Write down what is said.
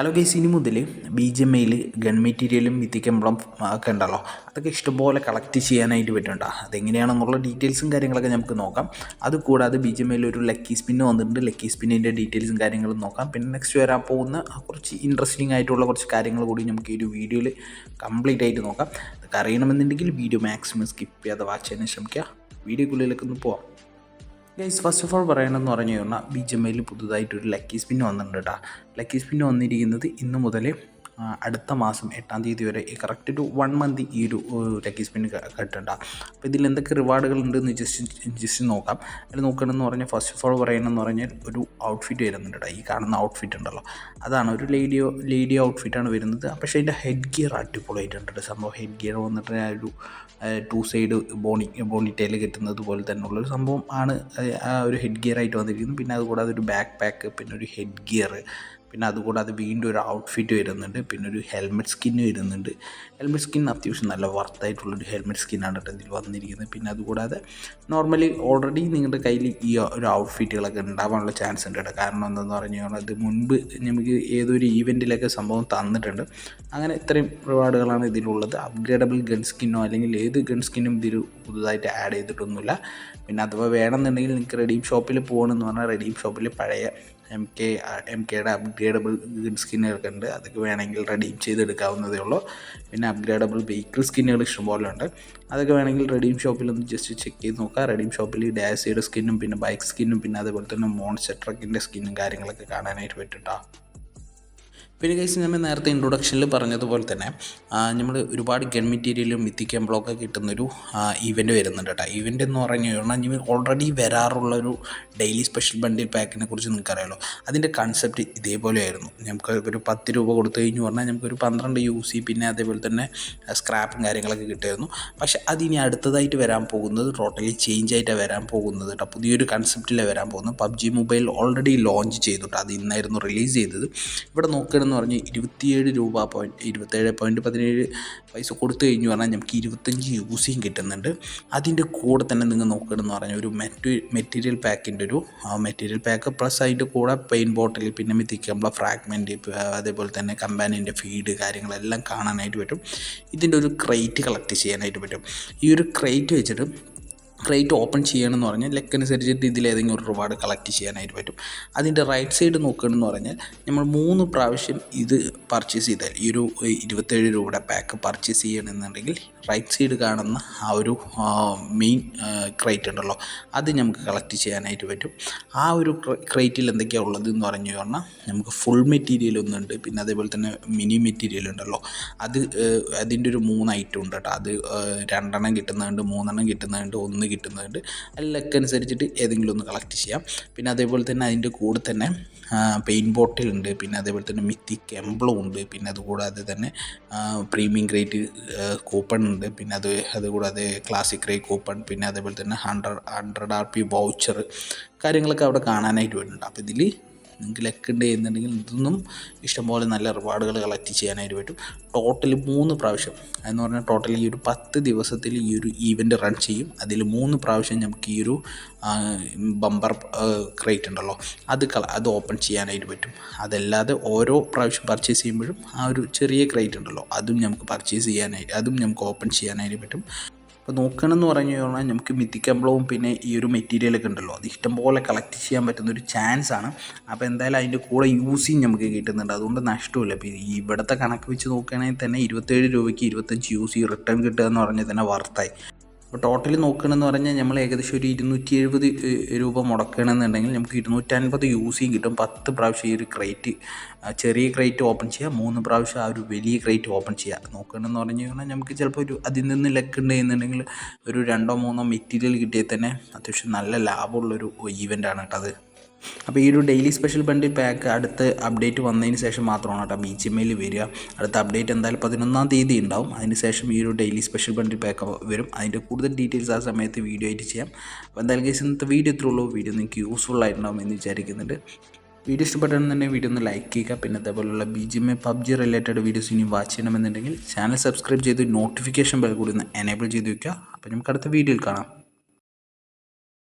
Hello guys ഇനി മുതൽ B G M ഐയിൽ ഗൺ മെറ്റീരിയലും മിത്തിക്കമ്പളം ഒക്കെ ഉണ്ടല്ലോ അതൊക്കെ ഇഷ്ടംപോലെ കളക്ട് ചെയ്യാനായിട്ട് പറ്റുന്നുണ്ടോ അതെങ്ങനെയാണെന്നുള്ള ഡീറ്റെയിൽസും കാര്യങ്ങളൊക്കെ നമുക്ക് നോക്കാം. അതുകൂടാതെ ബി ജി എം ഐയിൽ ഒരു ലക്കി സ്പിന്ന് വന്നിട്ടുണ്ട്. ലക്കി സ്പിന്നിന്റെ ഡീറ്റെയിൽസും കാര്യങ്ങളും നോക്കാം. പിന്നെ നെക്സ്റ്റ് വരാൻ പോകുന്ന കുറച്ച് ഇൻട്രസ്റ്റിംഗ് ആയിട്ടുള്ള കുറച്ച് കാര്യങ്ങൾ കൂടി നമുക്ക് ഈ ഒരു വീഡിയോയിൽ കംപ്ലീറ്റ് ആയിട്ട് നോക്കാം. അതൊക്കെ അറിയണമെന്നുണ്ടെങ്കിൽ വീഡിയോ മാക്സിമം സ്കിപ്പ് ചെയ്യാതെ വാച്ച് ചെയ്യാൻ ശ്രമിക്കുക. വീഡിയോക്കുള്ളിലേക്ക് ഒന്ന് പോവാം. ഗൈസ് ഫസ്റ്റ് ഓഫ് ഓൾ പറയണമെന്ന് പറഞ്ഞു കഴിഞ്ഞാൽ ബി ജി എം പുതുതായിട്ടൊരു ലക്കി സ്പിൻ വന്നിട്ടുണ്ട് കേട്ടോ ലക്കി സ്പിൻ വന്നിരിക്കുന്നത് ഇന്ന് മുതൽ അടുത്ത മാസം എട്ടാം തീയതി വരെ കറക്റ്റ് ഒരു വൺ മന്ത് ഈ ഒരു ലക്കി സ്പിൻ കട്ടുണ്ട് അപ്പോൾ ഇതിൽ എന്തൊക്കെ റിവാർഡുകൾ ഉണ്ടെന്ന് ജസ്റ്റ് ജസ്റ്റ് നോക്കാം. അതിൽ നോക്കണമെന്ന് പറഞ്ഞാൽ ഫസ്റ്റ് ഓഫ് ഓൾ പറയണമെന്ന് പറഞ്ഞാൽ ഒരു ഔട്ട്ഫിറ്റ് വരുന്നുണ്ട് ഈ കാണുന്ന ഔട്ട്ഫിറ്റ് ഉണ്ടല്ലോ. അതാണ് ഒരു ലേഡിയോ ലേഡി ഔട്ട്ഫിറ്റാണ് വരുന്നത്. പക്ഷേ അതിന്റെ ഹെഡ് ഗിയർ അടിപൊളിയായിട്ടുണ്ട്. സംഭവം ഹെഡ് ഗിയർ വന്നിട്ട് ആ ഒരു two side Boney Boney tile കിട്ടുന്നത് പോലെ തന്നെ ഉള്ളൊരു സംഭവം ആണ് ആ ഒരു ഹെഡ് ഗിയർ ആയിട്ട് വന്നിരിക്കുന്നത്. പിന്നെ അതുകൂടാതെ ഒരു ബാക്ക് പാക്ക് പിന്നെ ഒരു ഹെഡ് ഗിയർ പിന്നെ അതുകൂടാതെ വീണ്ടും ഒരു ഔട്ട്ഫിറ്റ് വരുന്നുണ്ട്. പിന്നെ ഒരു ഹെൽമെറ്റ് സ്കിന്ന് വരുന്നുണ്ട്. ഹെൽമെറ്റ് സ്കിൻ അത്യാവശ്യം നല്ല വർത്തായിട്ടുള്ളൊരു ഹെൽമെറ്റ് സ്കിന്നാണ് കേട്ടോ ഇതിൽ വന്നിരിക്കുന്നത്. പിന്നെ അതുകൂടാതെ നോർമലി ഓൾറെഡി നിങ്ങളുടെ കയ്യിൽ ഈ ഒരു ഔട്ട്ഫിറ്റുകളൊക്കെ ഉണ്ടാവാനുള്ള ചാൻസ് ഉണ്ട് കേട്ടോ. കാരണം എന്താണെന്ന് പറഞ്ഞു കഴിഞ്ഞാൽ ഇത് മുൻപ് നമുക്ക് ഏതൊരു ഈവന്റിലൊക്കെ സംഭവം തന്നിട്ടുണ്ട്. അങ്ങനെ ഇത്രയും റിവാർഡുകളാണ് ഇതിലുള്ളത്. അപ്ഗ്രേഡബിൾ ഗൺ സ്കിന്നോ അല്ലെങ്കിൽ ഏത് ഗൺ സ്കിന്നും ഇതിൽ പുതുതായിട്ട് ആഡ് ചെയ്തിട്ടൊന്നുമില്ല. പിന്നെ അഥവാ വേണമെന്നുണ്ടെങ്കിൽ നിങ്ങൾക്ക് റെഡീം ഷോപ്പിൽ പോകണമെന്ന് പറഞ്ഞാൽ റെഡീം ഷോപ്പിൽ പഴയ എം കെ എം കെയുടെ അപ്ഗ്രേഡബിൾ ഗ്രീൻ സ്കിന്നുകളൊക്കെ ഉണ്ട്. അതൊക്കെ വേണമെങ്കിൽ റെഡീം ചെയ്തെടുക്കാവുന്നതേ ഉള്ളൂ. പിന്നെ അപ്ഗ്രേഡബിൾ വെഹിക്കിൾ സ്കിന്നുകൾ ഇഷ്ടംപോലെ ഉണ്ട് അതൊക്കെ വേണമെങ്കിൽ റെഡീം ഷോപ്പിൽ ഒന്ന് ജസ്റ്റ് ചെക്ക് ചെയ്ത് നോക്കാം. റെഡീം ഷോപ്പിൽ ഡാസിയുടെ സ്കിന്നും പിന്നെ ബൈക്ക് സ്കിന്നും പിന്നെ അതേപോലെ തന്നെ മോൺസ്റ്റർ ട്രക്കിന്റെ സ്കിന്നും കാര്യങ്ങളൊക്കെ കാണാനായിട്ട് പറ്റും പിന്നെ കേസ് നമ്മൾ നേരത്തെ ഇൻട്രൊഡക്ഷനിൽ പറഞ്ഞതുപോലെ തന്നെ നമ്മൾ ഒരുപാട് ഗൺ മെറ്റീരിയലും മിത്തിക്കാൻ ബ്ലോക്കൊക്കെ കിട്ടുന്നൊരു ഈവന്റ് വരുന്നുണ്ട് കേട്ടോ ഈവന്റ് എന്ന് പറഞ്ഞു കഴിഞ്ഞാൽ ഓൾറെഡി വരാറുള്ളൊരു ഡെയിലി സ്പെഷ്യൽ ബണ്ടിൽ പാക്കിനെ കുറിച്ച് നിങ്ങൾക്കറിയാലോ. അതിന്റെ കൺസെപ്റ്റ് ഇതേപോലെയായിരുന്നു നമുക്ക് ഒരു പത്ത് രൂപ കൊടുത്തു കഴിഞ്ഞു പറഞ്ഞാൽ നമുക്കൊരു പന്ത്രണ്ട് യു സി പിന്നെ അതേപോലെ തന്നെ സ്ക്രാപ്പും കാര്യങ്ങളൊക്കെ കിട്ടുമായിരുന്നു. പക്ഷെ അതിനി അടുത്തതായിട്ട് വരാൻ പോകുന്നത് ടോട്ടലി ചേഞ്ച് ആയിട്ടാണ് വരാൻ പോകുന്നത് കേട്ടോ പുതിയൊരു കൺസെപ്റ്റിലാണ് വരാൻ പോകുന്നത്. പബ്ജി മൊബൈൽ ഓൾറെഡി ലോഞ്ച് ചെയ്തു അത് ഇന്നായിരുന്നു റിലീസ് ചെയ്തത്. ഇവിടെ നോക്കുകയാണെന്ന് പറഞ്ഞ് ഇരുപത്തിയേഴ് രൂപ പോയിന്റ് ഇരുപത്തേഴ് പോയിന്റ് പതിനേഴ് പൈസ കൊടുത്തു കഴിഞ്ഞു പറഞ്ഞാൽ നമുക്ക് ഇരുപത്തഞ്ച് യൂസിയും കിട്ടുന്നുണ്ട്. അതിന്റെ കൂടെ തന്നെ നിങ്ങൾ നോക്കുകയാണെന്ന് പറഞ്ഞാൽ ഒരു മെറ്റീ മെറ്റീരിയൽ പാക്കിന്റെ ഒരു മെറ്റീരിയൽ പാക്ക് പ്ലസ് അതിന്റെ കൂടെ പെയിൻ ബോട്ടിൽ പിന്നെ മിത്തിക്കുമ്പോൾ ഫ്രാഗ്മെന്റ് അതേപോലെ തന്നെ കമ്പാനിന്റെ ഫീഡ് കാര്യങ്ങളെല്ലാം കാണാനായിട്ട് പറ്റും. ഇതിന്റെ ഒരു ക്രേറ്റ് കളക്ട് ചെയ്യാനായിട്ട് പറ്റും. ഈ ഒരു ക്രേറ്റ് വെച്ചിട്ട് ക്രേറ്റ് ഓപ്പൺ ചെയ്യണമെന്ന് പറഞ്ഞാൽ ലെക്കനുസരിച്ചിട്ട് ഇതിലേതെങ്കിലും ഒരു റിവാർഡ് കളക്ട് ചെയ്യാനായിട്ട് പറ്റും. അതിന്റെ റൈറ്റ് സൈഡ് നോക്കുകയാണെന്ന് പറഞ്ഞാൽ നമ്മൾ മൂന്ന് പ്രാവശ്യം ഇത് പർച്ചേസ് ചെയ്താൽ ഈ ഒരു ഇരുപത്തേഴ് രൂപയുടെ പാക്ക് പർച്ചേസ് ചെയ്യണമെന്നുണ്ടെങ്കിൽ റൈറ്റ് സൈഡ് കാണുന്ന ആ ഒരു മെയിൻ ക്രേറ്റ് ഉണ്ടല്ലോ അത് നമുക്ക് കളക്ട് ചെയ്യാനായിട്ട് പറ്റും. ആ ഒരു ക്രേറ്റിൽ എന്തൊക്കെയാണ് ഉള്ളത് എന്ന് പറഞ്ഞു പറഞ്ഞാൽ നമുക്ക് ഫുൾ മെറ്റീരിയൽ ഒന്നുണ്ട് പിന്നെ അതേപോലെ തന്നെ മിനി മെറ്റീരിയൽ ഉണ്ടല്ലോ. അത് അതിന്റെ ഒരു മൂന്ന് ഐറ്റം ഉണ്ട് കേട്ടോ. അത് രണ്ടെണ്ണം കിട്ടുന്നുണ്ട് മൂന്നെണ്ണം കിട്ടുന്നുണ്ട് ഒന്ന് കിട്ടുന്നുണ്ട് അതിലൊക്കെ അനുസരിച്ചിട്ട് ഏതെങ്കിലും ഒന്ന് കളക്ട് ചെയ്യാം. പിന്നെ അതേപോലെ തന്നെ അതിന്റെ കൂടെ തന്നെ പെയിൻ ബോട്ടിൽ ഉണ്ട്. പിന്നെ അതേപോലെ തന്നെ മിത്തിക് എംബ്ലം ഉണ്ട്. പിന്നെ അതുകൂടാതെ തന്നെ പ്രീമിയം ഗ്രേറ്റ് കൂപ്പൺ ഉണ്ട്. പിന്നെ അത് അതുകൂടാതെ ക്ലാസിക് റേ കൂപ്പൺ പിന്നെ അതേപോലെ തന്നെ hundred hundred R P voucher കാര്യങ്ങളൊക്കെ അവിടെ കാണാനായിട്ട് വരുന്നുണ്ട്. അപ്പോൾ ഇതിൽ നിങ്ങൾക്ക് ലക്ക് ഉണ്ട് എന്നുണ്ടെങ്കിൽ ഇതൊന്നും ഇഷ്ടംപോലെ നല്ല റിവാർഡുകൾ കളക്ട് ചെയ്യാനായിട്ട് പറ്റും. ടോട്ടൽ മൂന്ന് പ്രാവശ്യം. എന്ന് പറഞ്ഞാൽ ടോട്ടൽ ഈ ഒരു പത്ത് ദിവസത്തിൽ ഈ ഒരു ഈവന്റ് റൺ ചെയ്യും. അതിൽ മൂന്ന് പ്രാവശ്യം നമുക്ക് ഈ ഒരു ബമ്പർ ക്രേറ്റ് ഉണ്ടല്ലോ. അത് കള അത് ഓപ്പൺ ചെയ്യാനായിട്ട് പറ്റും. അതല്ലാതെ ഓരോ പ്രാവശ്യം പർച്ചേസ് ചെയ്യുമ്പോഴും ആ ഒരു ചെറിയ ക്രേറ്റ് ഉണ്ടല്ലോ. അതും നമുക്ക് പർച്ചേസ് ചെയ്യാനായിട്ട് അതും നമുക്ക് ഓപ്പൺ ചെയ്യാനായിട്ട് പറ്റും. അപ്പോൾ നോക്കണമെന്ന് പറഞ്ഞു കഴിഞ്ഞാൽ നമുക്ക് മിത്തിക്കമ്പളവും പിന്നെ ഈ ഒരു മെറ്റീരിയലൊക്കെ ഉണ്ടല്ലോ. അത് ഇഷ്ടംപോലെ കളക്ട് ചെയ്യാൻ പറ്റുന്ന ഒരു ചാൻസ് ആണ്. അപ്പോൾ എന്തായാലും അതിന്റെ കൂടെ യൂസിങ് നമുക്ക് കിട്ടുന്നുണ്ട്. അതുകൊണ്ട് നഷ്ടമില്ല ഇപ്പോൾ ഇവിടുത്തെ കണക്ക് വെച്ച് നോക്കുകയാണെങ്കിൽ തന്നെ ഇരുപത്തേഴ് രൂപയ്ക്ക് ഇരുപത്തഞ്ച് യൂസി റിട്ടേൺ കിട്ടുക എന്ന് പറഞ്ഞാൽ തന്നെ വർത്തായി അപ്പോൾ ടോട്ടലി നോക്കണമെന്ന് പറഞ്ഞാൽ നമ്മൾ ഏകദേശം ഒരു ഇരുന്നൂറ്റി എഴുപത് രൂപ മുടക്കണമെന്നുണ്ടെങ്കിൽ നമുക്ക് ഇരുന്നൂറ്റൻപത് ചെയ്യും. കിട്ടും പത്ത് പ്രാവശ്യം ഈ ഒരു ക്രേറ്റ് ചെറിയ ക്രേറ്റ് ഓപ്പൺ ചെയ്യുക മൂന്ന് പ്രാവശ്യം ആ ഒരു വലിയ ക്രേറ്റ് ഓപ്പൺ ചെയ്യുക നോക്കണമെന്ന് പറഞ്ഞു കഴിഞ്ഞാൽ നമുക്ക് ചിലപ്പോൾ ഒരു അതിൽ നിന്ന് ലെക്ക് ഉണ്ട് എന്നുണ്ടെങ്കിൽ ഒരു രണ്ടോ മൂന്നോ മെറ്റീരിയൽ കിട്ടിയാൽ തന്നെ അത്യാവശ്യം നല്ല ലാഭമുള്ളൊരു ഈവന്റാണ് കേട്ടോ അത്. അപ്പോൾ ഈ ഒരു ഡെയിലി സ്പെഷ്യൽ ബണ്ടിൽ പാക്ക് അടുത്ത അപ്ഡേറ്റ് വന്നതിന് ശേഷം മാത്രമാണ് കേട്ടോ ബി ജി എം ഐയിൽ വരിക. അടുത്ത അപ്ഡേറ്റ് എന്തായാലും പതിനൊന്നാം തീയതി ഉണ്ടാവും. അതിന് ശേഷം ഈ ഒരു ഡെയിലി സ്പെഷ്യൽ ബണ്ടിൽ പാക്ക് വരും. അതിന്റെ കൂടുതൽ ഡീറ്റെയിൽസ് ആ സമയത്ത് വീഡിയോ ആയിട്ട് ചെയ്യാം. അപ്പോൾ എന്തായാലും കേസ് ഇന്നത്തെ വീഡിയോ ഇത്രേ ഉള്ളൂ. വീഡിയോ നിങ്ങൾക്ക് യൂസ്ഫുൾ ആയിട്ടുണ്ടാവും എന്ന് വിചാരിക്കുന്നുണ്ട്. വീഡിയോ ഇഷ്ടപ്പെട്ടാണെന്നുണ്ടെങ്കിൽ വീഡിയോ ഒന്ന് ലൈക്ക് ചെയ്യുക. പിന്നെ അതേപോലെയുള്ള B G A PUBG related videos ഇനി വാച്ച് ചെയ്യണമെന്നുണ്ടെങ്കിൽ ചാനൽ സബ്സ്ക്രൈബ് ചെയ്ത് നോട്ടിഫിക്കേഷൻ ബെൽ കൂടി ഒന്ന് എനേബിൾ ചെയ്ത് വയ്ക്കുക അപ്പോൾ നമുക്ക് അടുത്ത വീഡിയോയിൽ കാണാം.